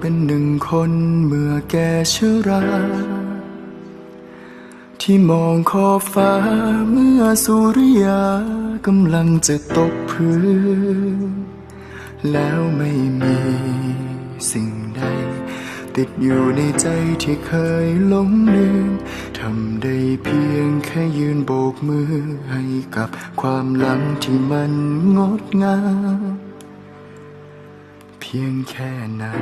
เป็นหนึ่งคนเมื่อแก่ชรา ที่มองขอบฟ้าเมื่อสุริยากำลังจะตกพื้น แล้วไม่มีสิ่งใด ติดอยู่ในใจที่เคยหลงลืมทำได้เพียงแค่ยืนโบกมือให้กับความหลังที่มันงดงามเพียงแค่นั้น